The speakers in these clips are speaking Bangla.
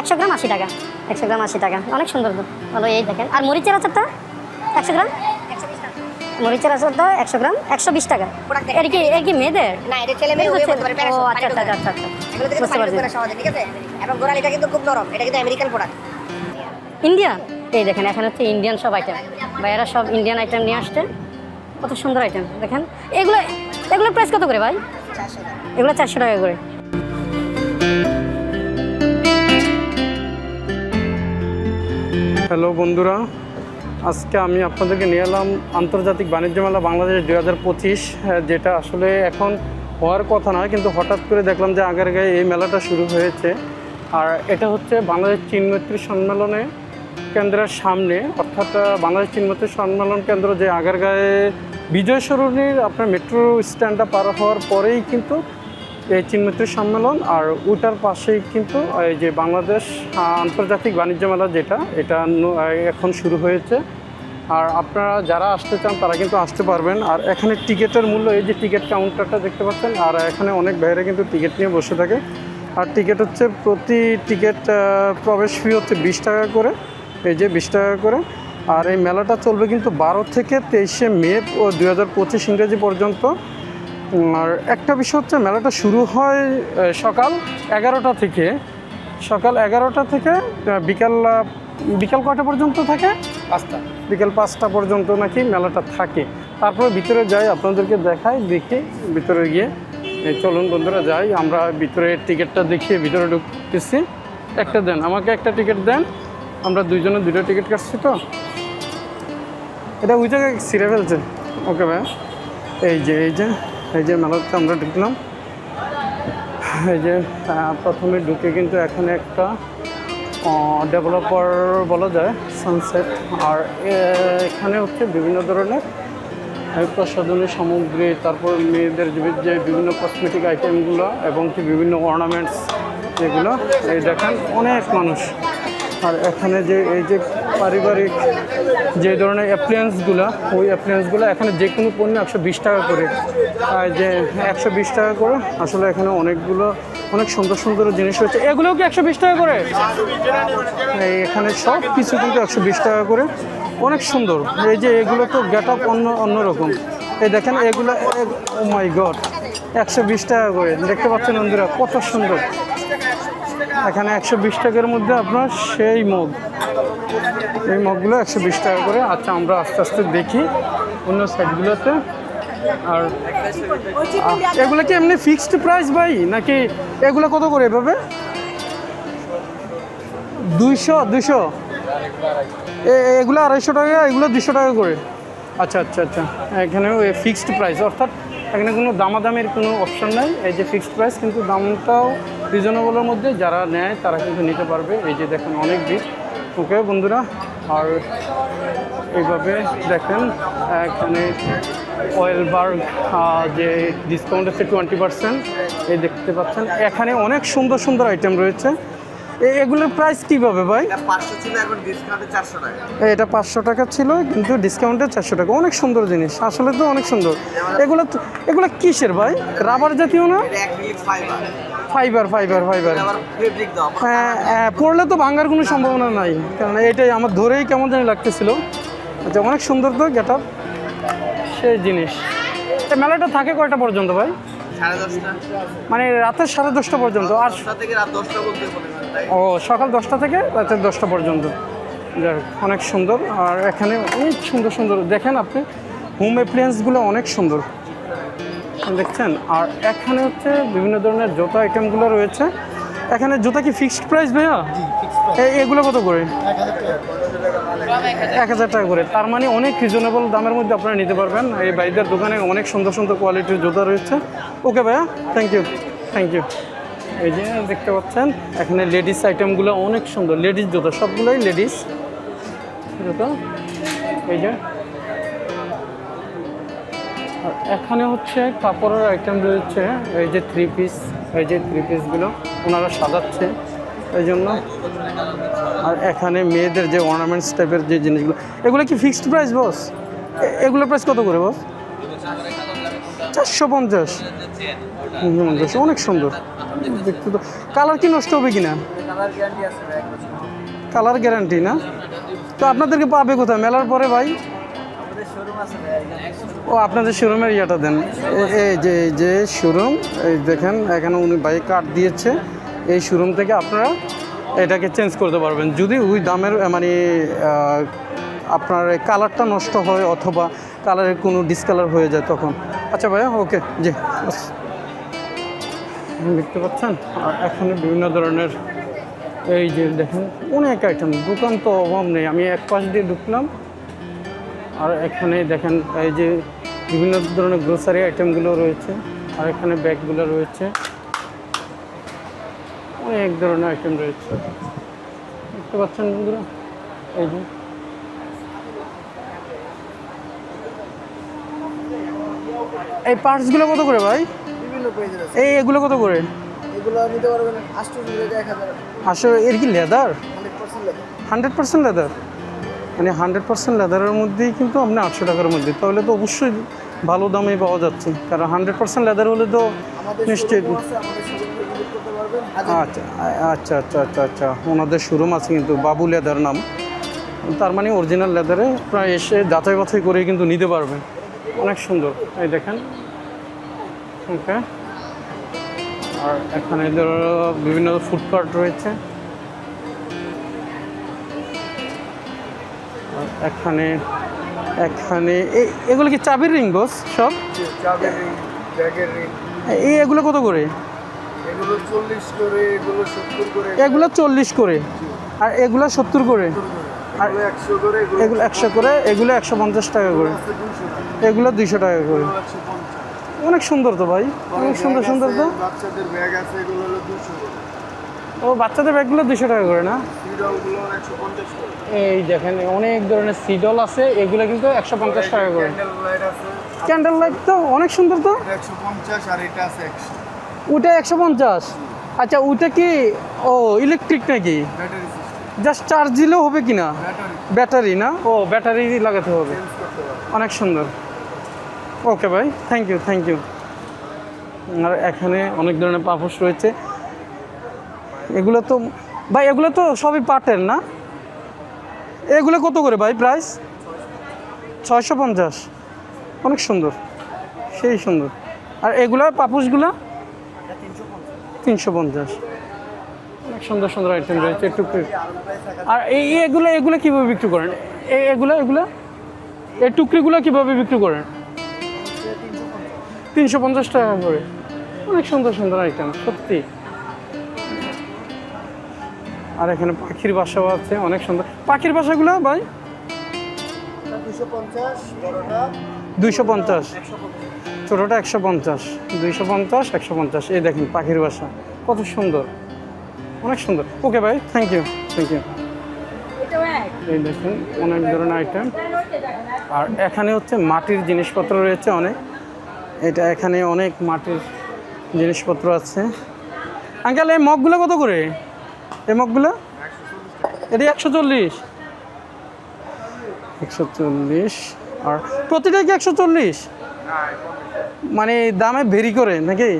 একশো গ্রাম আশি টাকা। একশো গ্রাম আশি টাকা। অনেক সুন্দর তো ভালো এই দেখেন। আর মরিচের আচারটা? একশো গ্রাম? মরিচের আচারটা একশো গ্রাম। একশো বিশ টাকা। এর কি এর কি মেয়েদের? না এটা ছেলে মেয়ে উভয় বলতে পারে ও আচ্ছা আচ্ছা আচ্ছা আচ্ছা। বুঝতে পারছি ঢুকবে না সহজে ঠিক আছে? এবং গোড়ালিটা কিন্তু খুব নরম। এটা কিন্তু আমেরিকান প্রোডাক্ট ইন্ডিয়ান? এই দেখেন এখানে হচ্ছে ইন্ডিয়ান সব আইটেম ভাইয়ারা সব ইন্ডিয়ান আইটেম নিয়ে আসছে। কত সুন্দর আইটেম দেখেন। এগুলো এগুলোর প্রাইস কত করে ভাই? এগুলো চারশো টাকা করে। হ্যালো বন্ধুরা, আজকে আমি আপনাদেরকে নিয়ে এলাম আন্তর্জাতিক বাণিজ্য মেলা বাংলাদেশ দুই হাজার পঁচিশ যেটা আসলে এখন হওয়ার কথা নয়, কিন্তু হঠাৎ করে দেখলাম যে আগের গায়ে এই মেলাটা শুরু হয়েছে। আর এটা হচ্ছে বাংলাদেশ চীনমৈত্রী সম্মেলনে কেন্দ্রের সামনে, অর্থাৎ বাংলাদেশ চীনমৈত্রী সম্মেলন কেন্দ্র যে আগের গায়ে বিজয় সরণির আপনার মেট্রো স্ট্যান্ডটা পার হওয়ার পরেই কিন্তু এই চিনমৈত্রী সম্মেলন আর ওটার পাশেই কিন্তু, এই যে বাংলাদেশ আন্তর্জাতিক বাণিজ্য মেলা যেটা, এটা এখন শুরু হয়েছে। আর আপনারা যারা আসতে চান, তারা কিন্তু আসতে পারবেন। আর এখানে টিকিটের মূল্য, এই যে টিকিট কাউন্টারটা দেখতে পাচ্ছেন, আর এখানে অনেক বাইরে কিন্তু টিকিট নিয়ে বসে থাকে। আর টিকিট হচ্ছে প্রতি টিকিট প্রবেশ ফি হচ্ছে বিশ টাকা করে, এই যে বিশ টাকা করে। আর এই মেলাটা চলবে কিন্তু বারো থেকে তেইশে মে ও দুই হাজার পঁচিশ ইংরেজি পর্যন্ত। আর একটা বিষয় হচ্ছে মেলাটা শুরু হয় সকাল এগারোটা থেকে। সকাল এগারোটা থেকে বিকাল বিকাল কয়টা পর্যন্ত থাকে? পাঁচটা। বিকেল পাঁচটা পর্যন্ত নাকি মেলাটা থাকে। তারপরে ভিতরে যাই আপনাদেরকে দেখাই দেখি ভিতরে গিয়ে এই চলুন বন্ধুরা যাই আমরা ভিতরে টিকিটটা দেখিয়ে ভিতরে ঢুকতেছি। একটা দেন আমাকে একটা টিকিট দেন। আমরা দুইজনে দুটো টিকিট কাটছি তো। এটা ওই জায়গায় ছিঁড়ে ফেলছে ওকে ভাই এই যে এই যে। এই যে মেলাতে আমরা ঢুকলাম। এই যে প্রথমে ঢুকে কিন্তু এখানে একটা ডেভেলপার বলা যায় সানসেট আর এখানে হচ্ছে বিভিন্ন ধরনের প্রসাধনী সামগ্রী, তারপর মেয়েদের যে বিভিন্ন কসমেটিক আইটেমগুলো এবং কি বিভিন্ন অর্নামেন্টস যেগুলো, এই দেখেন অনেক মানুষ। আর এখানে যে, এই যে পারিবারিক যে ধরনের অ্যাপ্লিয়েন্সগুলো ওই অ্যাপ্লিয়েন্সগুলো এখানে যে কোনো পণ্য একশো বিশ টাকা করে। আর যে একশো বিশ টাকা করে, আসলে এখানে অনেকগুলো, অনেক সুন্দর সুন্দর জিনিস রয়েছে। এগুলোও কি একশো বিশ টাকা করে? এখানে সব কিছু কিন্তু একশো বিশ টাকা করে। অনেক সুন্দর। এই যে এগুলো তো গেট আপ অন্য অন্যরকম এই দেখেন, এগুলো ও মাই গড একশো বিশ টাকা করে। দেখতে পাচ্ছেন বন্ধুরা, কত সুন্দর। এখানে একশো বিশ টাকার মধ্যে আপনার সেই মগ। এই মগগুলো একশো বিশ টাকা করে। আচ্ছা আমরা আস্তে আস্তে দেখি অন্য সাইডগুলোতে। আর এগুলো কি এমনি ফিক্সড প্রাইস ভাই? নাকি এগুলো কত করে এভাবে? দুইশো দুইশো? এগুলো আড়াইশো টাকা, এগুলো দুশো টাকা করে। আচ্ছা আচ্ছা আচ্ছা। এখানে ফিক্সড প্রাইস অর্থাৎ এখানে কোনো দামাদামের কোনো অপশন নাই। এই যে ফিক্সড প্রাইস কিন্তু দামটাও রিজনেবলের মধ্যে যারা নেয়, তারা কিন্তু নিতে পারবে। এই যে দেখেন অনেক ভিড়। ওকে বন্ধুরা, আর এইভাবে দেখেন, এখানে অয়েল বার যে ডিসকাউন্ট আছে টোয়েন্টি পার্সেন্ট এই দেখতে পাচ্ছেন। এখানে অনেক সুন্দর সুন্দর আইটেম রয়েছে। এগুলোর প্রাইস কীভাবে ভাই? এটা পাঁচশো টাকা। ছিল কিন্তু ডিসকাউন্টে চারশো টাকা। অনেক সুন্দর জিনিস আসলে তো অনেক সুন্দর। এগুলো এগুলো কিসের ভাই? রাবার জাতীয় না? ফাইবার ফাইবার ফাইবার হ্যাঁ হ্যাঁ, পড়লে তো ভাঙার কোনো সম্ভাবনা নাই। কারণ এটাই আমার ধরেই কেমন জানি লাগতেছিল। আচ্ছা অনেক সুন্দর তো গেট আপ সেই জিনিস। এই মেলাটা থাকে কয়টা পর্যন্ত ভাই? মানে রাতের সাড়ে দশটা পর্যন্ত। আর থেকে রাত দশটা ও সকাল দশটা থেকে রাতের দশটা পর্যন্ত। অনেক সুন্দর। আর এখানে অনেক সুন্দর সুন্দর দেখেন আপনি হোম অ্যাপ্লিয়েন্সগুলো অনেক সুন্দর। দেখছেন? আর এখানে হচ্ছে বিভিন্ন ধরনের জুতা আইটেমগুলো রয়েছে। এখানে জুতা কি ফিক্সড প্রাইস ভাইয়া? এগুলো কত করে? এক হাজার টাকা করে। তার মানে অনেক রিজনেবল দামের মধ্যে আপনারা নিতে পারবেন। এই বাইদের দোকানে অনেক সুন্দর সুন্দর কোয়ালিটির জুতা রয়েছে। ওকে ভাইয়া থ্যাংক ইউ থ্যাংক ইউ এই যে দেখতে পাচ্ছেন, এখানে লেডিস আইটেমগুলো অনেক সুন্দর। লেডিস জুতো, সবগুলোই লেডিস জুতো। এই যে। আর এখানে হচ্ছে কাপড়ের আইটেম রয়েছে, এই যে থ্রি পিস এই যে থ্রি পিসগুলো ওনারা সাজাচ্ছে। এই জন্য। আর এখানে মেয়েদের যে অর্নামেন্টস টাইপের যে জিনিসগুলো, এগুলো কি ফিক্সড প্রাইস বস এগুলোর প্রাইস কত করে বস চারশো পঞ্চাশ। পঞ্চাশ অনেক সুন্দর। দেখতে তো কালার কি নষ্ট হবে কিনা? কালার গ্যারান্টি না? তো আপনাদেরকে পাবে কোথায়? মেলার পরে ভাই? ও, আপনাদের শোরুমের ইয়েটা দেন। এই যে এই যে শোরুম এই দেখেন, এখানে উনি ভাই কার্ড দিয়েছে। এই শোরুম থেকে আপনারা এটাকে চেঞ্জ করতে পারবেন। যদি ওই দামের মানে আপনার কালারটা নষ্ট হয় অথবা কালারের কোনো ডিসকালার হয়ে যায় তখন। আচ্ছা ভাইয়া, ওকে, জি। দেখতে পাচ্ছেন? আর এখানে বিভিন্ন ধরনের এই যে দেখেন, অনেক আইটেম দোকান তো অভাব নেই। আমি এক পাশ দিয়ে ঢুকলাম, আর এখানে দেখেন এই যে বিভিন্ন ধরনের গ্রোসারি আইটেমগুলো রয়েছে, আর এখানে ব্যাগগুলো রয়েছে। অনেক ধরনের আইটেম রয়েছে। দেখতে পাচ্ছেন বন্ধুরা? এই যে এই পার্টসগুলো কত করে ভাই? বিভিন্ন পেজের আছে। এই এগুলো কত করে? এগুলো নিতে পারবেন আটশো টাকা এক হাজার। আসলে এর কি লেদার হান্ড্রেড পার্সেন্ট লাগে হান্ড্রেড পার্সেন্ট লেদার মানে হান্ড্রেড পার্সেন্ট লেদারের মধ্যেই কিন্তু আপনি আটশো টাকার মধ্যে তাহলে তো অবশ্যই ভালো দামে পাওয়া যাচ্ছে। কারণ হান্ড্রেড পার্সেন্ট লেদার হলে তো নিশ্চয়ই আচ্ছা আচ্ছা আচ্ছা আচ্ছা আচ্ছা। ওনাদের শোরুম আছে কিন্তু বাবু লেদার নাম। তার মানে অরিজিনাল লেদারে প্রায় এসে যাচাই বাছাই করে কিন্তু নিতে পারবেন। অনেক সুন্দর। এই দেখেন। ওকে। আর এখানে ধরো বিভিন্ন ফুডকার্ট রয়েছে। এখানে এখানে এগুলো কি চাবির রিং বস সব? চাবের রিং ব্যাগের রিং এই এগুলো কত করে? এগুলো চল্লিশ করে এগুলো সত্তর করে। এগুলো চল্লিশ করে। আর এগুলো সত্তর করে। এগুলো একশো করে এগুলো একশো পঞ্চাশ টাকা করে। এগুলো দুইশো টাকা করে। অনেক সুন্দর তো ভাই অনেক সুন্দর সুন্দর তো। বাচ্চাদের ব্যাগ আছে এগুলো হলো দুশো ও বাচ্চাদের ব্যাগগুলো দুশো টাকা করে না? এই দেখেন অনেক ধরনের সিডল আছে এগুলো কিন্তু একশো পঞ্চাশ টাকা করে। ক্যান্ডেল লাইট তো অনেক সুন্দর তো। একশো পঞ্চাশ আর এটা আছে একশো। ওটা একশো পঞ্চাশ। আচ্ছা ওটা কি ও ইলেকট্রিক নাকি? ব্যাটারি জাস্ট চার্জ দিলেও হবে কি না ব্যাটারি না? ও ব্যাটারি লাগাতে হবে। অনেক সুন্দর। ওকে ভাই থ্যাংক ইউ থ্যাংক ইউ আর এখানে অনেক ধরনের পাপোশ রয়েছে। এগুলো তো ভাই এগুলো তো সবই পাটের না? এগুলো কত করে ভাই প্রাইস ছয়শো পঞ্চাশ। অনেক সুন্দর। সেই সুন্দর। আর এগুলো পাপোশগুলো তিনশো পঞ্চাশ। সুন্দর সুন্দর আইটেম রয়েছে, একটু আর এই এগুলো এগুলো কীভাবে বিক্রি করেন? এই এগুলো এগুলো? এই টুকরিগুলো কীভাবে বিক্রি করেন? তিনশো পঞ্চাশ টাকা করে। অনেক সুন্দর সুন্দর আইটেম সত্যি। আর এখানে পাখির বাসাও আছে, অনেক সুন্দর। পাখির বাসাগুলো ভাই? দুইশো পঞ্চাশ। ছোটোটা একশো পঞ্চাশ, দুইশো পঞ্চাশ, একশো পঞ্চাশ। এই দেখেন পাখির বাসা, কত সুন্দর। অনেক সুন্দর। ওকে ভাই থ্যাংক ইউ থ্যাংক ইউ এই দেখুন, অনেক ধরনের আইটেম আর এখানে হচ্ছে মাটির জিনিসপত্র রয়েছে অনেক। এটা এখানে অনেক মাটির জিনিসপত্র আছে। আঙ্কেল, এই মগগুলো কত করে? এই মগগুলো? এটি একশো চল্লিশ। একশো চল্লিশ। আর প্রতিটা কি একশো চল্লিশ? মানে দামে ভেরি করে, নাকি?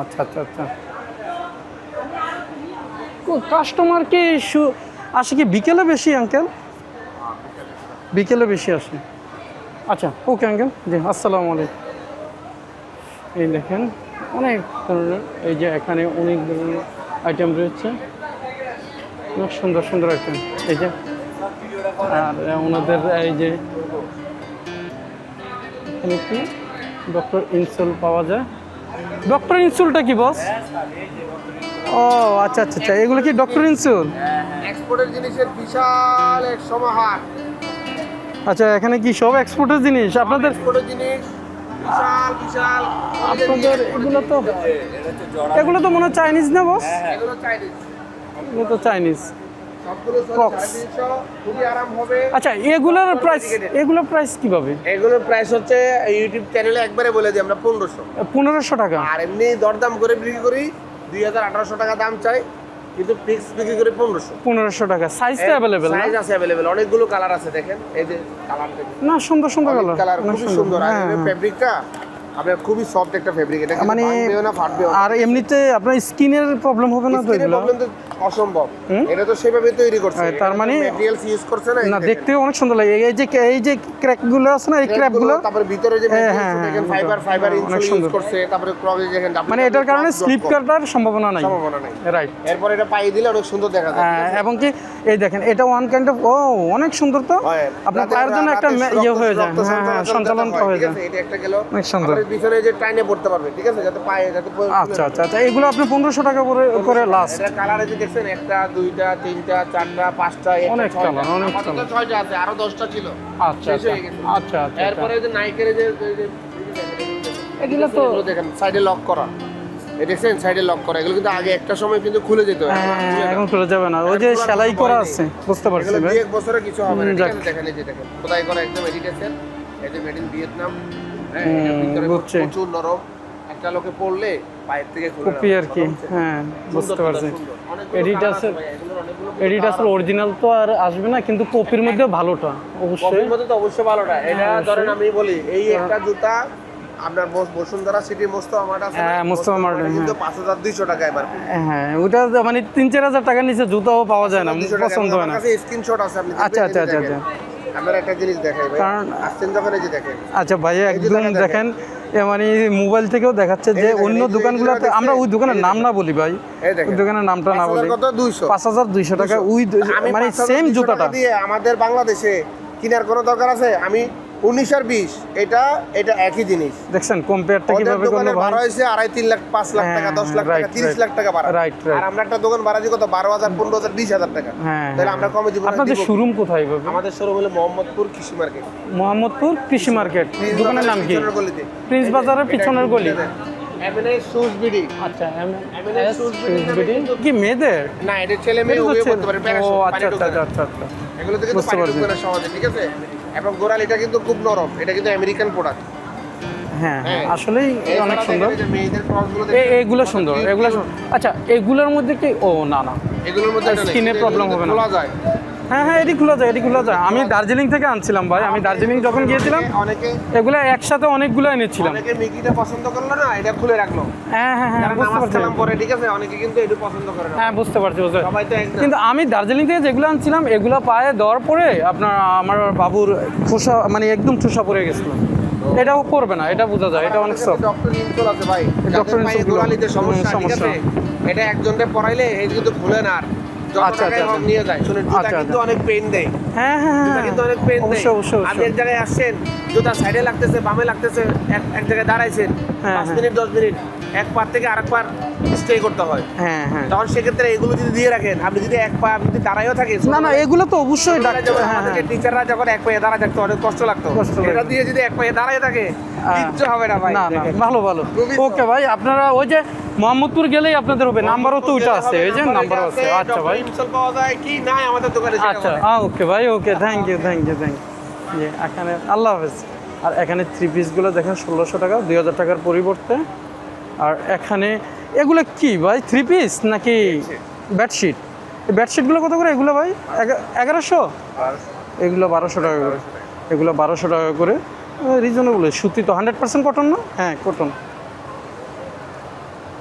আচ্ছা আচ্ছা আচ্ছা। কাস্টমার কি আসে কি বিকেলে বেশি আঙ্কেল বিকেলে বেশি আসে। আচ্ছা ওকে আঙ্কেল জি, আসসালামু আলাইকুম। এই দেখেন, অনেক ধরনের, এই যে এখানে অনেক ধরনের আইটেম রয়েছে। অনেক সুন্দর সুন্দর আইটেম এই যে, আর ওনাদের এই যে, এখানে কি? ডক্টর ইনসুল পাওয়া যায়। ডক্টর ইনসুলটা কি বস ও আচ্ছা আচ্ছা আচ্ছা। এগুলো কি ডক্টর ইনসুল এক্সপোর্টের জিনিসের বিশাল এক সমাহার। আচ্ছা এখানে কি সব এক্সপোর্টের জিনিস? আপনাদের এক্সপোর্টের জিনিস বিশাল বিশাল। আপনাদের এগুলো তো এগুলো তো মনে হয় চাইনিজ না বস এগুলো চাইনিজ এগুলো তো চাইনিজ আচ্ছা এগুলোর প্রাইস এগুলোর প্রাইস কীভাবে? এগুলোর প্রাইস হচ্ছে ইউটিউব চ্যানেলে একবারে বলে দিই আমরা পনেরোশো। পনেরোশো টাকা। আর এমনি দরদাম করে বিক্রি করি দুই হাজার আঠারোশো টাকা দাম চাই কিন্তু ফিক্স বিক্রি করে পনেরোশো। পনেরোশো টাকা। সাইজটা অ্যাভেলেবেল সাইজ আছে অ্যাভেলেবেল অনেকগুলো কালার আছে দেখেন এই যে কালার না সুন্দর সুন্দর কালার কালার খুব সুন্দর। আর হ্যাঁ হ্যাঁ। ফেব্রিকটা আপনার খুবই সফট একটা ফেব্রিক এটা মানে না আর এমনিতে আপনার স্কিনের প্রবলেম হবে না তো এগুলো? প্রবলেম তো অসম্ভব? এটা তো সেভাবে তৈরি করছে। হ্যাঁ, তার মানে- ম্যাটেরিয়ালস ইউজ করছে না না দেখতে অনেক সুন্দর লাগে। এই যে এই যে ক্র্যাকগুলো আছে না এই ক্র্যাকগুলো তারপরে ভিতরে যে হ্যাঁ, হ্যাঁ, হ্যাঁ, ফাইবার ফাইবার ইনসুল ইউজ করছে তারপরে ক্রবে দেখেন মানে এটার কারণে স্লিপ কাটার সম্ভাবনা নাই। সম্ভাবনা নাই। রাইট এরপর এটা পাই দিলে অনেক সুন্দর দেখা যায় এবং কি এই দেখেন এটা ওয়ান কাইন্ড অফ ও অনেক সুন্দর তো। আপনার পায়ের জন্য একটা ইয়ে হয়ে যায়। হ্যাঁ হ্যাঁ সঞ্চালন হয়ে যায়। এটা একটা গেল। অনেক সুন্দর। পিছনে যে টাইনে পড়তে পারবে ঠিক আছে? যাতে পায়ে যাতে আচ্ছা আচ্ছা আচ্ছা এগুলো আপনি পনেরোশো টাকা করে করে লাস্ট কালারে যে দেখছেন একটা দুইটা তিনটা চারটা পাঁচটা অনেক ছয়টা। অনেক colour। ছয়টা আছে আরও দশটা ছিল। আচ্ছা আচ্ছা হয়ে আচ্ছা আচ্ছা এরপরে যে নাইকের যে এগুলো তো দেখেন সাইডে লক করা। দেখছেন সাইডে লক করা। এগুলো কিন্তু আগে একটা সময় কিন্তু খুলে যেত। এখন হ্যাঁ, খুলে যাবে না। ওই যে সেলাই করা আছে বুঝতে পারছি এক বছরে কিছু হবে না দেখেন এই যে দেখেন খোদাই করা একদম এডিটেশন এই যে মেড ইন ভিয়েতনাম হ্যাঁ এটার ভিতরে বুঝছি। প্রচুর নরম। একটা লোকে পড়লে পায়ের থেকে খুলে কপি আর কি হ্যাঁ বুঝতে পারছি। এডিটাসের এডিটাসের অরিজিনাল তো আর আসবে না কিন্তু কপির মধ্যে ভালোটা অবশ্যই। কপির মধ্যে তো অবশ্যই ভালোটা। এটা হ্যাঁ, ধরেন আমি বলি এই একটা জুতা আপনার বস- বসুন্ধরা সিটি মোস্তফা মার্ট আছে না? হ্যাঁ, মোস্তফা মার্ট, মার্টে কিন্তু পাঁচ হাজার দুইশো টাকায় পারবে হ্যাঁ ওটা মানে তিন চার হাজার টাকার নিচে জুতাও পাওয়া যায় না পছন্দ হয় না। স্ক্রিনশট আছে আপনি আচ্ছা, দেখবেন, আচ্ছা, আচ্ছা, দেখেন। একটা জিনিস দেখাই ভাই। কারণ- আসছেন যখন এই যে দেখেন। আচ্ছা ভাইয়া একদম দেখেন, মানে মোবাইল থেকেও দেখাচ্ছে যে অন্য দোকানগুলোতে আমরা ওই দোকানের নাম না বলি ভাই। ওই দোকানের নামটা না বলি। পাঁচ হাজার দুইশো টাকা ওই মানে সেম জুতাটা। দিয়ে আমাদের বাংলাদেশে কেনার কোনো দরকার আছে? আমি উনিশ আর বিশ এটা এটা একই জিনিস। দেখছেন কম্পেয়ারটা কীভাবে করল দোকানে হয়েছে আড়াই তিন লাখ পাঁচ লাখ টাকা হ্যাঁ, দশ লাখ টাকা তিরিশ লাখ টাকা right. আর আমরা একটা দোকান বাড়াচ্ছি কত? বারো হাজার পনেরো হাজার বিশ হাজার টাকা। হ্যাঁ তাহলে আমরা কমে দিব আপনাদের শোরুম কোথায় আমাদের শোরুম হলো মোহাম্মদপুর কৃষি মার্কেট। মোহাম্মদপুর কৃষি মার্কেট। দোকানের নাম কি? প্রিন্স বাজারের পিছনের গলি। আচ্ছা কি মেয়েদের? না এটা ছেলে মেয়ে করতে পারে আচ্ছা আচ্ছা আচ্ছা আচ্ছা। আচ্ছা এগুলো থেকে পানি ঠিক আছে? এবং গোড়ালিটা কিন্তু খুব নরম এটা কিন্তু আমেরিকান প্রোডাক্ট হ্যাঁ হ্যাঁ আসলেই অনেক সুন্দর। এগুলো সুন্দর এগুলো আচ্ছা এগুলোর মধ্যে কি ও না না। এগুলোর মধ্যে স্কিনের প্রবলেম হবে না। খোলা যায়। হ্যাঁ হ্যাঁ এটি খোলা যায় এটি খোলা যায়। আমি দার্জিলিং থেকে আনছিলাম ভাই আমি দার্জিলিং যখন গিয়েছিলাম অনেকে এগুলো একসাথে অনেকগুলো এনেছিলাম অনেকে মিকিটা পছন্দ করল না এটা খুলে রাখল। হ্যাঁ হ্যাঁ হ্যাঁ বুঝতে পারছি। পরে ঠিক আছে? অনেকে কিন্তু এটা পছন্দ করে না। হ্যাঁ বুঝতে পারছি বুঝতে পারছি। সবাই তো কিন্তু আমি দার্জিলিং থেকে যেগুলো আনছিলাম এগুলো পায়ে দেওয়ার পরে আপনার আমার বাবুর খোসা মানে একদম চুষা পড়ে গেছিল। এটাও করবে না এটা বোঝা যায় এটা অনেক সফট ডক্টর ইনসোল আছে ভাই। ডক্টর সমস্যা এটা একজনকে পড়াইলে এই কিন্তু খুলে না আর। আচ্ছা, আচ্ছা, হোক নিয়ে যায়। শুনুন জুতা আচ্ছা, কিন্তু। অনেক পেন দেয়। হ্যাঁ হ্যাঁ জুতা হ্যাঁ কিন্তু অনেক পেন দেয়। আপনি এক জায়গায় আসছেন জুতা সাইডে লাগতেছে বামে লাগতেছে এক এক জায়গায় দাঁড়াইছেন হ্যাঁ, পাঁচ হ্যাঁ। মিনিট দশ মিনিট। এক পার থেকে আরেক পার স্টে করতে হয়। হ্যাঁ হ্যাঁ। তখন সেক্ষেত্রে এগুলো যদি দিয়ে রাখেন আপনি যদি এক পা যদি দাঁড়াইও থাকেন না না এগুলো তো অবশ্যই হ্যাঁ আমাদেরকে হ্যাঁ। টিচাররা যখন এক পায়ে দাঁড়ায় থাকতো অনেক কষ্ট লাগতো। এটা দিয়ে যদি এক পায়ে দাঁড়ায় থাকে কিচ্ছু হবে না ভাই। না না ভালো ভালো। ওকে ভাই আপনারা ওই যে মোহাম্মদপুর গেলেই আপনাদের হবে। নাম্বারও তো ওইটা আছে। এই যে নাম্বার আছে আচ্ছা ভাই। পাওয়া যায় কি? নাই আমাদের দোকানে আচ্ছা। হ্যাঁ ওকে ভাই okay thank you thank you thank you এখানে আল্লাহ হাফেজ। আর এখানে থ্রি পিসগুলো দেখেন ষোলোশো টাকা দুই হাজার টাকার পরিবর্তে। আর এখানে এগুলো কি ভাই? থ্রি পিস নাকি বেডশিট বেডশিটগুলো কত করে এগুলো ভাই? এগা- এগারোশো? এগুলো বারোশো টাকা করে। এগুলো বারোশো টাকা করে। রিজনেবল সুতি তো হান্ড্রেড পার্সেন্ট কটন না? হ্যাঁ কটন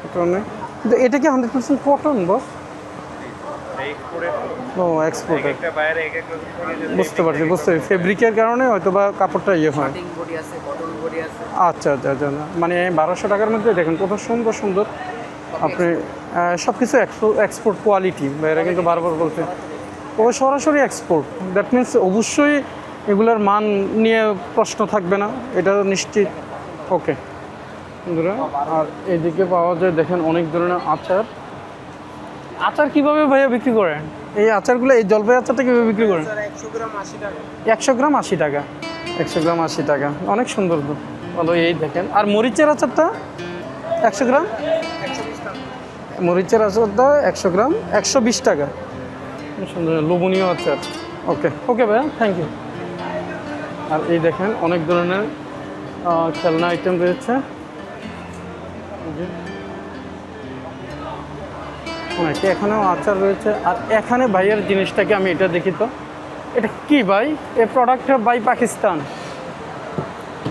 কটনে এটা কি হান্ড্রেড পার্সেন্ট কটন বস ও এক্সপোর্টেড বুঝতে পারছি বুঝতে পারছি। ফেব্রিকের কারণে হয়তো বা কাপড়টা ইয়ে হয়। আচ্ছা আচ্ছা আচ্ছা আচ্ছা। মানে বারোশো টাকার মধ্যে দেখেন কত সুন্দর সুন্দর। আপনি সব কিছু এক্সপোর্ট কোয়ালিটি বা এরা কিন্তু বারবার বলছে। ও সরাসরি এক্সপোর্ট দ্যাট মিনস অবশ্যই এগুলোর মান নিয়ে প্রশ্ন থাকবে না। এটা নিশ্চিত। ওকে বন্ধুরা আর এদিকে পাওয়া যায় দেখেন অনেক ধরনের আচার। আচার কীভাবে ভাইয়া বিক্রি করেন? এই আচারগুলো এই জলপাই আচারটা কীভাবে বিক্রি করেন? একশো গ্রাম আশি টাকা। একশো গ্রাম আশি টাকা। অনেক সুন্দর তো। ভালো এই দেখেন। আর মরিচের আচারটা একশো গ্রাম? মরিচের আচারটা একশো গ্রাম একশো বিশ টাকা। সুন্দর লোভনীয় আচার। ওকে। ওকে ভাইয়া থ্যাংক ইউ আর এই দেখেন অনেক ধরনের খেলনা আইটেম রয়েছে। এই অনেক এখানেও আচার রয়েছে। আর এখানে ভাইয়ের জিনিসটাকে আমি এটা দেখি তো। এটা কি ভাই? A product by Pakistan.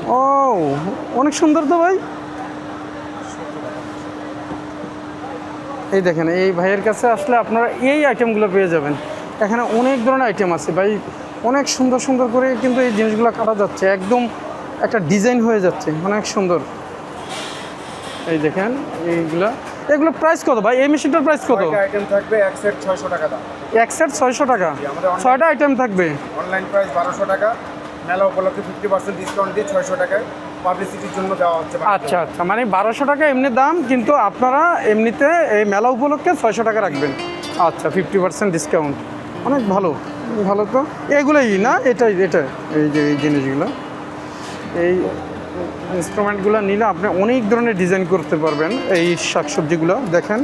ও, অনেক সুন্দর তো ভাই। এই দেখেন, এই ভাইয়ের কাছে আসলে আপনারা এই আইটেমগুলো পেয়ে যাবেন। এখানে অনেক ধরনের আইটেম আছে ভাই। অনেক সুন্দর সুন্দর করে কিন্তু এই জিনিসগুলো কাটা যাচ্ছে। একদম একটা ডিজাইন হয়ে যাচ্ছে। অনেক সুন্দর। এই দেখেন, এইগুলা। এগুলো প্রাইস কত ভাই? এই মেশিনটার প্রাইস কত? আইটেম থাকবে এক সেট ছয়শো টাকা দাম। এক সেট ছয়শো টাকা। আমাদের অনেক- ছয়টা আইটেম থাকবে। অনলাইন প্রাইস বারোশো টাকা। মেলা উপলক্ষে ফিফটি পার্সেন্ট ডিসকাউন্ট দিয়ে ছয়শো টাকায় পাবলিসিটির জন্য দেওয়া হচ্ছে আচ্ছা আচ্ছা। মানে বারোশো টাকা এমনি দাম কিন্তু আপনারা এমনিতে এই মেলা উপলক্ষে ছয়শো টাকা রাখবেন। আচ্ছা ফিফটি পার্সেন্ট ডিসকাউন্ট অনেক ভালো ভালো তো। এগুলোই না? এটাই এটা এই যে এই জিনিসগুলো। এই ইনস্ট্রুমেন্টগুলো নিলে আপনি অনেক ধরনের ডিজাইন করতে পারবেন। এই শাকসবজিগুলো দেখেন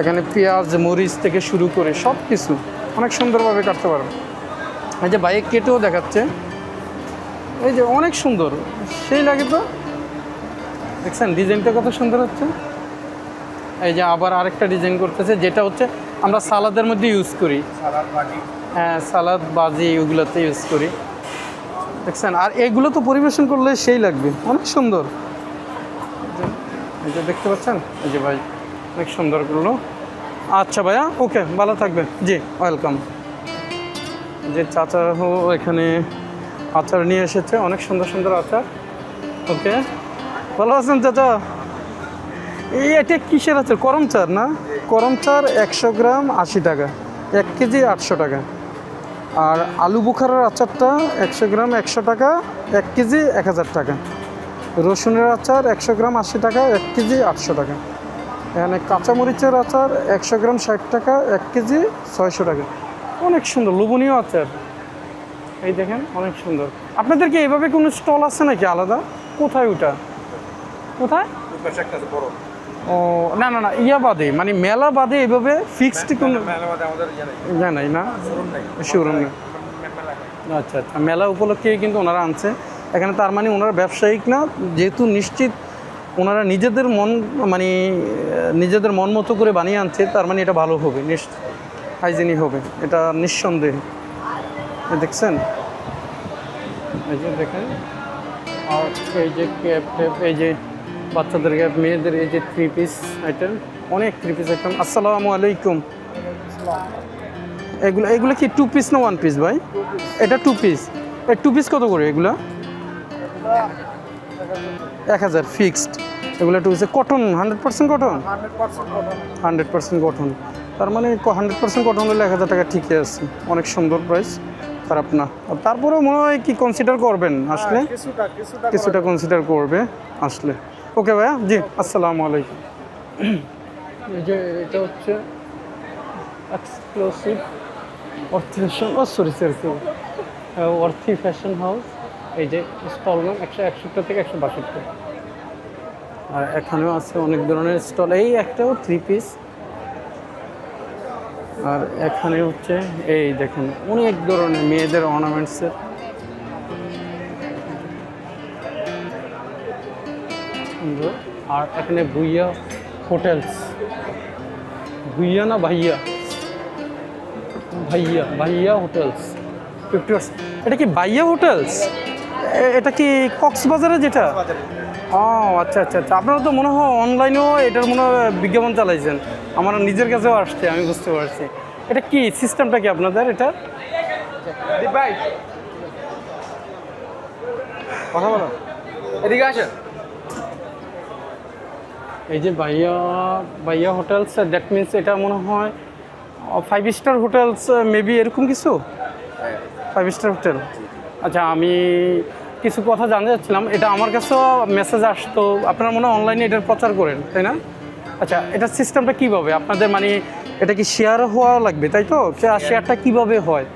এখানে পেঁয়াজ মরিচ থেকে শুরু করে সব কিছু অনেক সুন্দরভাবে কাটতে পারবেন। এই যে বাইক কেটেও দেখাচ্ছে এই যে অনেক সুন্দর সেই লাগে তো। দেখছেন ডিজাইনটা কত সুন্দর হচ্ছে। এই যে আবার আরেকটা ডিজাইন করতেছে যেটা হচ্ছে আমরা সালাদের মধ্যে ইউজ করি। হ্যাঁ সালাদ বাজি ওগুলোতে ইউজ করি। দেখছেন? আর এগুলো তো পরিবেশন করলে সেই লাগবে। অনেক সুন্দর। এই যে- দেখতে পাচ্ছেন? এই যে ভাই, অনেক সুন্দর করল। আচ্ছা ভাইয়া, ওকে, ভালো থাকবে জি, ওয়েলকাম। যে চাচা হো এখানে আচার নিয়ে এসেছে। অনেক সুন্দর সুন্দর আচার। ওকে, ভালো আছেন চাচা? এই এটা কিসের আচার? করম চার না? করম চার একশো গ্রাম আশি টাকা। এক কেজি আটশো টাকা। আর আলু বুখারার আচারটা একশো গ্রাম একশো টাকা, এক কেজি এক হাজার টাকা। রসুনের আচার একশো গ্রাম আশি টাকা, এক কেজি আটশো টাকা। এখানে কাঁচামরিচের আচার একশো গ্রাম ষাট টাকা, এক কেজি ছয়শো টাকা। অনেক সুন্দর, লোভনীয় আচার। এই দেখেন, অনেক সুন্দর। আপনাদের কি এইভাবে কোনো স্টল আছে নাকি আলাদা? কোথায় ওটা? কোথায়? ও না না না ইয়া বাদে মানে মেলা বাদে এভাবে ফিক্সড কোনো ইয়ে নেই। জানাই না? শোরুম নেই। আচ্ছা আচ্ছা মেলা উপলক্ষে কিন্তু ওনারা আনছে। এখানে তার মানে ওনারা ব্যবসায়িক না যেহেতু নিশ্চিত ওনারা নিজেদের মন মানে নিজেদের মন মতো করে বানিয়ে আনছে তার মানে এটা ভালো হবে নিশ্চিত হাইজেনিক হবে এটা নিঃসন্দেহে। দেখছেন? এই যে দেখেন। আর এই যে এই যে বাচ্চাদের ক্যাপ মেয়েদের এই যে থ্রি পিস আইটেম অনেক থ্রি পিস আইটেম আসসালামু আলাইকুম। এগুলো এগুলো কি টু পিস না ওয়ান পিস ভাই? এটা টু পিস এই টু পিস কত করে এগুলো? এক হাজার ফিক্সড এগুলো টু পিসে cotton hundred percent cotton hundred percent cotton তার মানে হান্ড্রেড পার্সেন্ট কটন হলে এক হাজার টাকা ঠিকই আছে। অনেক সুন্দর প্রাইস খারাপ না। তারপরেও মনে হয় কি কনসিডার করবেন আসলে? কিছুটা কিছুটা কনসিডার করবে আসলে। ওকে ভাইয়া? জি আসসালামু আলাইকুম। এই যে এটা হচ্ছে এক্সক্লুসিভ অর্থি ফ্যাশন ও sorry sorry sorry Orthi fashion house এই যে স্টল নাম একশো একষট্টি থেকে একশো বাষট্টি। আর এখানেও আছে অনেক ধরনের স্টল এই একটাও থ্রি পিস আর এখানে হচ্ছে এই দেখেন অনেক ধরনের মেয়েদের অর্নামেন্টসের সুন্দর আর এখানে ভুইয়া হোটেলস ভুইয়া না ভাইয়া? ভাইয়া ভাইয়া হোটেলস ফিফটি এটা কি ভাইয়া হোটেলস এটা কি কক্সবাজারে যেটা? ও আচ্ছা আচ্ছা আচ্ছা। আপনারা তো মনে হয় অনলাইনেও এটার মনে হয় বিজ্ঞাপন চালাইছেন। আমার নিজের কাছেও আসছে আমি বুঝতে পারছি। এটা কি সিস্টেমটা কি আপনাদের এটা? কথা বলো। এদিকে আসেন। এই যে ভাইয়া ভাইয়া হোটেলস দ্যাট মিনস এটা মনে হয় ফাইভ স্টার হোটেলস মেবি এরকম কিছু? ফাইভ স্টার হোটেল আচ্ছা আমি কিছু কথা জানতে চাচ্ছিলাম। এটা আমার কাছেও মেসেজ আসতো। আপনারা মনে হয় অনলাইনে এটার প্রচার করেন তাই না? আচ্ছা এটার সিস্টেমটা কীভাবে? আপনাদের মানে এটা কি শেয়ার হওয়া লাগবে তাই তো? শেয়ারটা কীভাবে হয়?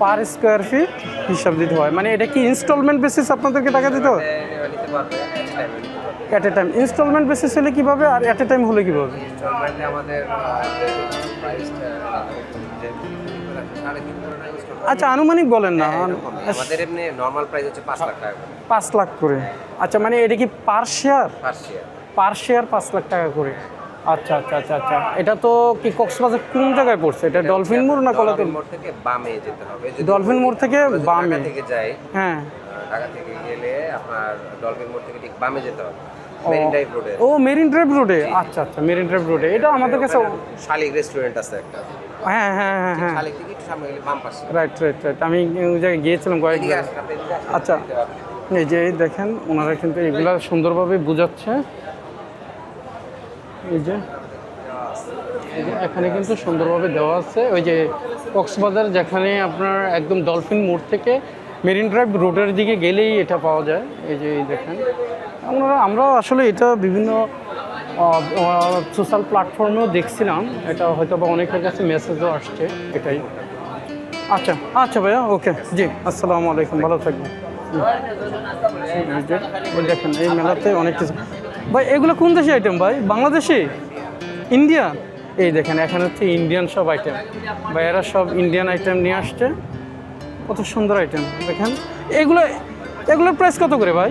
পার স্কোয়ার ফিট হিসাব দিতে হয়। মানে এটা কি ইনস্টলমেন্ট বেসিস আপনাদেরকে টাকা দিতে হয় at a time installment basis হলে কীভাবে আর অ্যাট এ টাইম হলে কীভাবে? আচ্ছা আনুমানিক বলেন না। আমাদের এমনি নর্মাল প্রাইস হচ্ছে পাঁচ লাখ টাকা করে। লাখ করে। আচ্ছা মানে এটা কি per share per share per share পাঁচ লাখ টাকা করে। আচ্ছা আচ্ছা আচ্ছা আচ্ছা। এটা তো কি কক্সবাজার কোন জায়গায় পড়ছে? এটা ডলফিন মোড় না কলাতুল মোড় থেকে বামে যেতে হবে। ডলফিন মোড় থেকে বামে। থেকে যাই হ্যাঁ। ঢাকা থেকে গেলে আপনার ডলফিন মোড় থেকে ঠিক বামে যেতে হবে। মেরিন ড্রাইভ রোডে ও মেরিন ড্রাইভ রোডে আচ্ছা আচ্ছা মেরিন ড্রাইভ রোডে এটা আমাদের কাছে শালিক রেস্টুরেন্ট আছে একটা। হ্যাঁ হ্যাঁ হ্যাঁ হ্যাঁ। রাইট রাইট রাইট আমি ওই জায়গায় গিয়েছিলাম কয়েকবার। আসেন, আচ্ছা এই যে দেখেন ওনারা কিন্তু এগুলা সুন্দরভাবে বোঝাচ্ছে। এই যে এখানে কিন্তু সুন্দরভাবে দেওয়া আছে। ওই যে কক্সবাজার যেখানে আপনার একদম ডলফিন মোড় থেকে মেরিন ড্রাইভ রোডের দিকে গেলেই এটা পাওয়া যায়। এই যে দেখেন। আমরা, আমরাও আসলে এটা বিভিন্ন সোশ্যাল প্ল্যাটফর্মেও দেখছিলাম। এটা হয়তো বা অনেকের কাছে মেসেজও আসছে, এটাই। আচ্ছা আচ্ছা ভাইয়া, ওকে। জি, আসসালামু আলাইকুম, ভালো থাকবেন। দেখেন, এই মেলাতে অনেক কিছু ভাই, এগুলো কোন দেশি আইটেম ভাই? বাংলাদেশি? ইন্ডিয়া? এই দেখেন, এখানে হচ্ছে ইন্ডিয়ান সব আইটেম বা এরা সব ইন্ডিয়ান আইটেম নিয়ে আসছে। কত সুন্দর আইটেম দেখেন। এগুলো এগুলোর প্রাইস কত করে ভাই?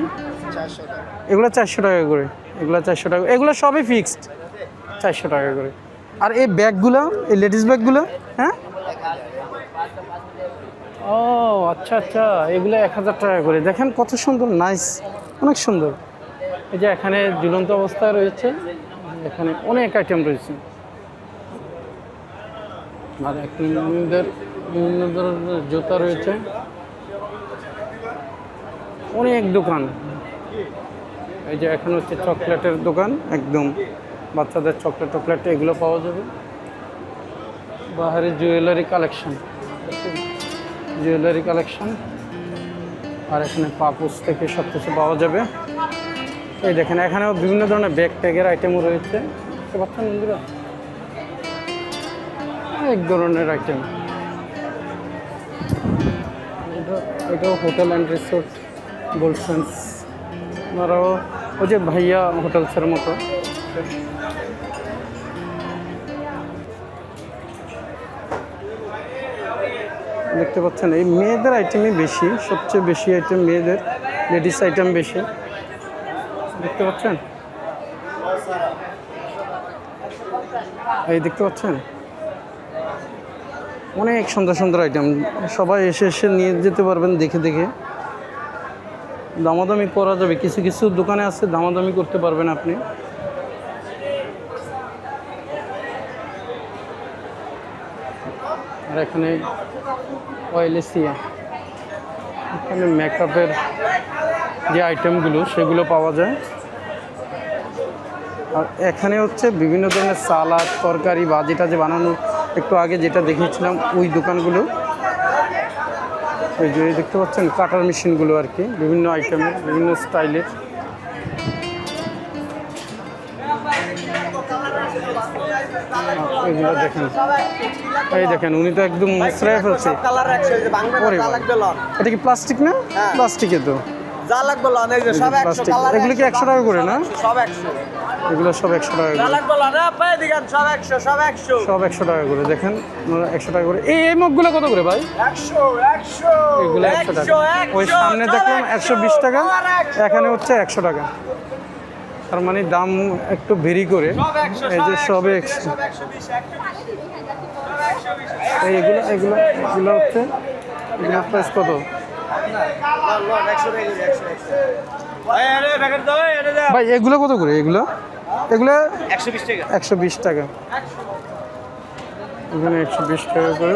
এগুলো চারশো টাকা করে। এগুলো চারশো টাকা, এগুলো সবই ফিক্সড চারশো টাকা করে। আর এই ব্যাগগুলো, এই লেডিস ব্যাগগুলো হ্যাঁ? ও আচ্ছা আচ্ছা। এগুলো এক হাজার টাকা করে। দেখেন কত সুন্দর নাইস অনেক সুন্দর। এই যে এখানে ঝুলন্ত অবস্থায় রয়েছে, এখানে অনেক আইটেম রয়েছে। আর এখানদের বিভিন্ন ধরনের জুতা রয়েছে। অনেক দোকান। এই যে এখন হচ্ছে চকলেটের দোকান, একদম। বাচ্চাদের চকলেট টকলেট এগুলো পাওয়া যাবে। বাহারি জুয়েলারি কালেকশন। Jewellery collection. আর এখানে পাপুস থেকে সব কিছু পাওয়া যাবে। এই দেখেন, এখানেও বিভিন্ন ধরনের ব্যাগ ট্যাগের আইটেমও রয়েছে। পাচ্ছেন বন্ধুরা? এক ধরনের আইটেম এটা এটাও হোটেল অ্যান্ড রিসোর্ট গোলসেন্স ওনারাও ওই যে ভাইয়া হোটেলসের মতো। দেখতে পাচ্ছেন, এই মেয়েদের আইটেমই বেশি, সবচেয়ে বেশি আইটেম মেয়েদের লেডিস আইটেম বেশি। দেখতে পাচ্ছেন? এই দেখতে পাচ্ছেন? অনেক সুন্দর সুন্দর আইটেম সবাই এসে এসে নিয়ে যেতে পারবেন দেখে দেখে। দামাদামি করা যাবে। কিছু কিছু দোকানে আছে, দামাদামি করতে পারবেন আপনি। আর এখানে অয়েলেসিয়া এখানে মেকআপের যে আইটেমগুলো সেগুলো পাওয়া যায়। আর এখানে হচ্ছে বিভিন্ন ধরনের সালাদ তরকারি বা যেটা যে বানানো একটু আগে যেটা দেখিয়েছিলাম ওই দোকানগুলো। ওই যে দেখতে পাচ্ছেন কাটার মেশিনগুলো আর কি বিভিন্ন আইটেমের বিভিন্ন স্টাইলের এগুলো দেখেন এই দেখেন উনি তো একদম ফেলছে এটা কি প্লাস্টিক না? প্লাস্টিকের তো। যা লাগবে লন এই যে সব একশো প্লাস্টিক কালার এগুলো কি একশো টাকা করে না? সব একশো। এগুলো সব একশো টাকা যা লাগবে লন পায়ে দিগান সব সব টাকা করে দেখেন একশো টাকা করে। এই এই মগগুলো কত করে ভাই? এগুলো একশো টাকা। ওই সামনে দেখলাম টাকা এখানে হচ্ছে একশো টাকা। তার মানে দাম একটু ভেরি করে। এই যে সবে একশো সব একশো বিশ একশো এই এগুলো এগুলো হচ্ছে প্রাইস কত? ভাই, এগুলো কত করে? এগুলো? এগুলো একশো বিশ টাকা। এখানে একশো বিশ টাকা করে।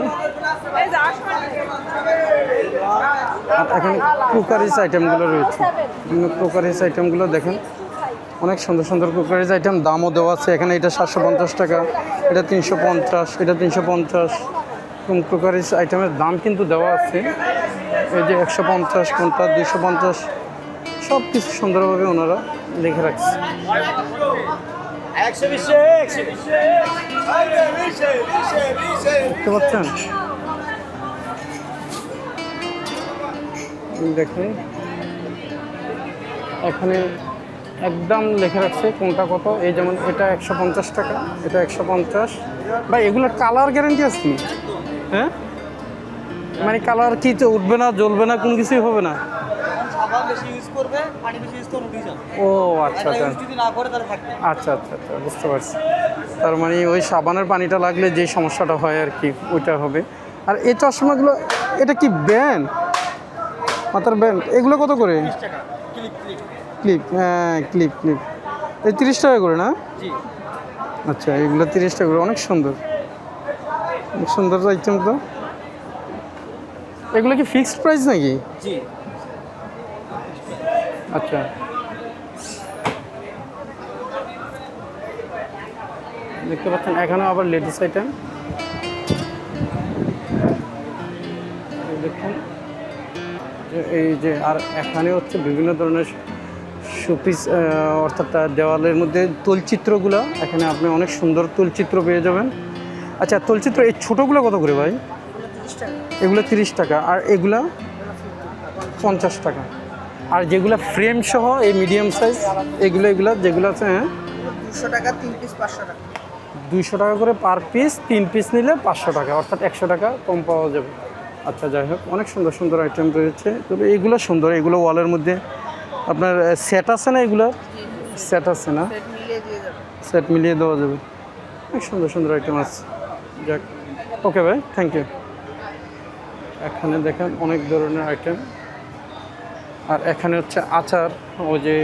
এখানে কুকারিজ আইটেমগুলো রয়েছে। কুকারিজ আইটেমগুলো দেখেন। অনেক সুন্দর সুন্দর কুকারিজ আইটেম, দামও দেওয়া আছে। এখানে এটা সাতশো পঞ্চাশ টাকা, এটা তিনশো পঞ্চাশ, এটা তিনশো পঞ্চাশ। কুকারিজ আইটেমের দাম কিন্তু দেওয়া আছে। এই যে একশো পঞ্চাশ কোনটা দুশো পঞ্চাশ সব কিছু সুন্দরভাবে ওনারা লিখে রাখছে। দেখতে পাচ্ছেন? দেখুন। এখানে একদম লেখা রাখছে কোনটা কত। এই যেমন এটা একশো পঞ্চাশ টাকা এটা একশো পঞ্চাশ। বা এগুলোর কালার গ্যারেন্টি আছে হ্যাঁ? মানে কালার কি তো উঠবে না জ্বলবে না কোনো কিছুই হবে না? ও আচ্ছা আচ্ছা। আচ্ছা আচ্ছা আচ্ছা বুঝতে পারছি। তার মানে ওই সাবানের পানিটা লাগলে যে সমস্যাটা হয় আর কি ওইটা হবে। আর এই চশমাগুলো এটা কি ব্যান মাথার ব্যান্ড। এগুলো কত করে? ক্লিপ হ্যাঁ ক্লিপ ক্লিপ। এই তিরিশ টাকা করে না? আচ্ছা এগুলো তিরিশ টাকা করে অনেক সুন্দর। অনেক সুন্দর আইটেম তো। এগুলো কি ফিক্সড প্রাইস নাকি? জি। আচ্ছা। দেখতে পাচ্ছেন এখানে আবার লেডিস আইটেম দেখুন যে এই যে আর এখানে হচ্ছে বিভিন্ন ধরনের শোপিস অর্থাৎ দেওয়ালের মধ্যে তলচিত্রগুলো। এখানে আপনি অনেক সুন্দর তলচিত্র পেয়ে যাবেন। আচ্ছা তলচিত্র এই ছোটোগুলো কত করে ভাই? এগুলো তিরিশ টাকা আর এগুলা পঞ্চাশ টাকা। আর যেগুলো ফ্রেম সহ এই মিডিয়াম সাইজ এগুলো এগুলো যেগুলো আছে হ্যাঁ? দুশো টাকা তিন পিস পাঁচশো টাকা। দুইশো টাকা করে পার পিস তিন পিস নিলে পাঁচশো টাকা অর্থাৎ একশো টাকা কম পাওয়া যাবে। আচ্ছা যাই হোক অনেক সুন্দর সুন্দর আইটেম রয়েছে। তবে এগুলো সুন্দর এগুলো ওয়ালের মধ্যে আপনার সেট আছে না এগুলো? সেট আছে না? সেট মিলিয়ে দেওয়া যাবে। অনেক সুন্দর সুন্দর আইটেম আছে। যাক। ওকে ভাই থ্যাংক ইউ এখানে দেখেন অনেক ধরনের আইটেম আর এখানে হচ্ছে আচার, ওই যে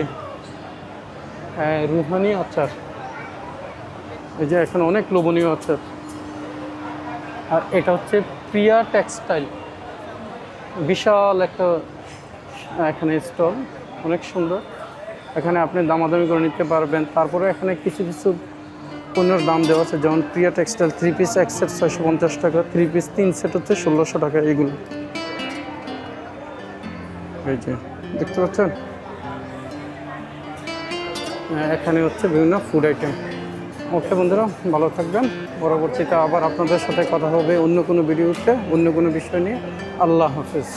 রুহানি আচার। এই যে এখানে অনেক লোভনীয় আচার। আর এটা হচ্ছে প্রিয়া টেক্সটাইল। বিশাল একটা এখানে স্টল, অনেক সুন্দর। এখানে আপনি দামাদামি করে নিতে পারবেন। তারপরে এখানে কিছু কিছু পণ্যের দাম দেওয়া আছে যেমন প্রিয়া টেক্সটাইল থ্রি পিস এক সেট ছয়শো পঞ্চাশ টাকা থ্রি পিস তিন সেট হচ্ছে ষোলোশো টাকা এগুলো। এই যে দেখতে পাচ্ছেন? হ্যাঁ, এখানে হচ্ছে বিভিন্ন ফুড আইটেম ওকে বন্ধুরা ভালো থাকবেন। পরবর্তীতে আবার আপনাদের সাথে কথা হবে অন্য কোনো ভিডিওতে অন্য কোনো বিষয় নিয়ে। আল্লাহ হাফিজ।